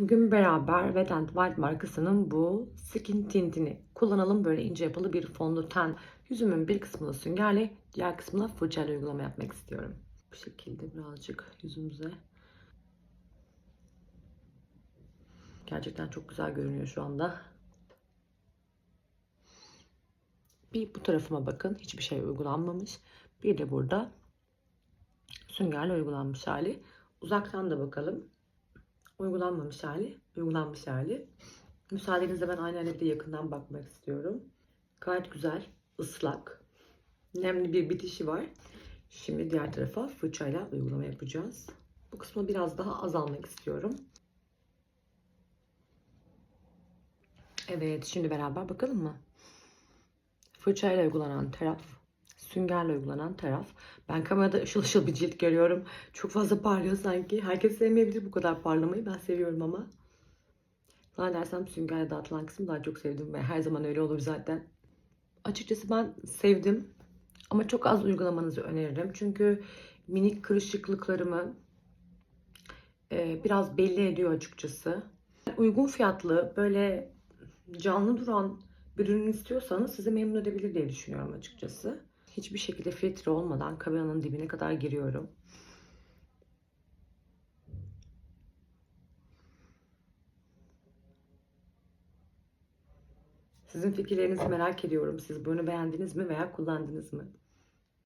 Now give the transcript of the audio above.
Bugün beraber Wet n Wild markasının bu Skin Tint'ini kullanalım. Böyle ince yapılı bir fondöten. Yüzümün bir kısmını süngerle, diğer kısmına fırçayla uygulama yapmak istiyorum. Bu şekilde birazcık yüzümüze. Gerçekten çok güzel görünüyor şu anda. Bir bu tarafıma bakın. Hiçbir şey uygulanmamış. Bir de burada süngerle uygulanmış hali. Uzaktan da bakalım. Uygulanmamış hali, uygulanmış hali. Müsaadenizle ben aynayla de yakından bakmak istiyorum. Gayet güzel, ıslak, nemli bir bitişi var. Şimdi diğer tarafa fırçayla uygulama yapacağız. Bu kısmı biraz daha azalmak istiyorum. Evet, şimdi beraber bakalım mı? Fırçayla uygulanan taraf, süngerle uygulanan taraf. Ben kamerada ışıl ışıl bir cilt görüyorum. Çok fazla parlıyor sanki. Herkes sevmeyebilir bu kadar parlamayı. Ben seviyorum ama. Zannedersem süngerle dağıtılan kısmı daha çok sevdim ve her zaman öyle olur zaten. Açıkçası ben sevdim. Ama çok az uygulamanızı öneririm. Çünkü minik kırışıklıklarımı e, biraz belli ediyor açıkçası. Uygun fiyatlı, böyle canlı duran bir ürün istiyorsanız sizi memnun edebilir diye düşünüyorum açıkçası. Hiçbir şekilde filtre olmadan kameranın dibine kadar giriyorum. Sizin fikirlerinizi merak ediyorum. Siz bunu beğendiniz mi veya kullandınız mı?